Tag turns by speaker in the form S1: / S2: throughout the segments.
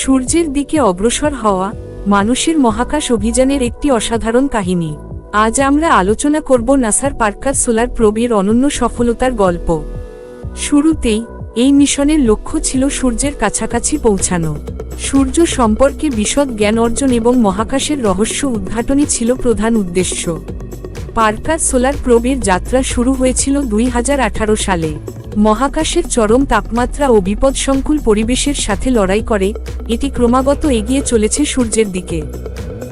S1: সূর্যের দিকে অগ্রসর হওয়া মানুষের মহাকাশ অভিযানের একটি অসাধারণ কাহিনী। আজ আমরা আলোচনা করব নাসার পার্কার সোলার প্রোবের অনন্য সফলতার গল্প। শুরুতেই, এই মিশনের লক্ষ্য ছিল সূর্যের কাছাকাছি পৌঁছানো। সূর্য সম্পর্কে বিশদ জ্ঞান অর্জন এবং মহাকাশের রহস্য উদ্ঘাটনই ছিল প্রধান উদ্দেশ্য। পার্কার সোলার প্রোবের যাত্রা শুরু হয়েছিল দুই হাজার আঠারো সালে। মহাকাশের চরম তাপমাত্রা ও বিপদসংকুল পরিবেশের সাথে লড়াই করে, এটি ক্রমাগত এগিয়ে চলেছে সূর্যের দিকে।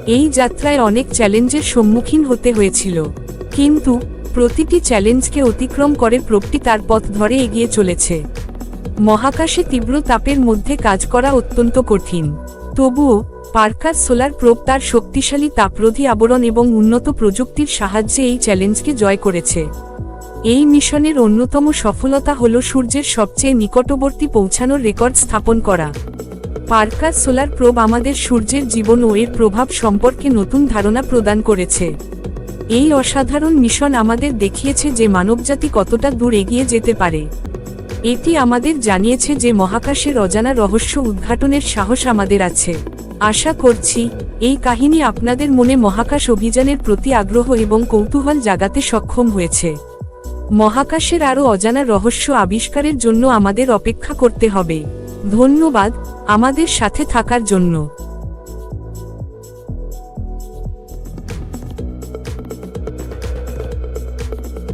S1: এই যাত্রায় অনেক চ্যালেঞ্জের সম্মুখীন হতে হয়েছিল। কিন্তু, প্রতিটি চ্যালেঞ্জকে অতিক্রম করে প্রোবটি তার পথ ধরে এগিয়ে চলেছে। মহাকাশে তীব্র তাপের মধ্যে কাজ করা অত্যন্ত কঠিন। তবুও, পার্কার সোলার প্রোব তার শক্তিশালী তাপরোধী আবরণ এবং উন্নত প্রযুক্তির সাহায্যে এই চ্যালেঞ্জকে জয় করেছে। এই মিশনের অন্যতম সফলতা হল সূর্যের সবচেয়ে নিকটবর্তী পৌঁছানোর রেকর্ড স্থাপন করা। পার্কার সোলার প্রোব আমাদের সূর্যের জীবন ও এর প্রভাব সম্পর্কে নতুন ধারণা প্রদান করেছে। এই অসাধারণ মিশন আমাদের দেখিয়েছে যে মানবজাতি কতটা দূর এগিয়ে যেতে পারে। এটি আমাদের জানিয়েছে যে মহাকাশের অজানা রহস্য উদ্ঘাটনের সাহস আমাদের আছে। আশা করছি, এই কাহিনী আপনাদের মনে মহাকাশ অভিযানের প্রতি আগ্রহ এবং কৌতূহল জাগাতে সক্ষম হয়েছে। মহাকাশের আরও অজানা রহস্য আবিষ্কারের জন্য আমাদের অপেক্ষা করতে হবে। ধন্যবাদ, আমাদের সাথে থাকার জন্য।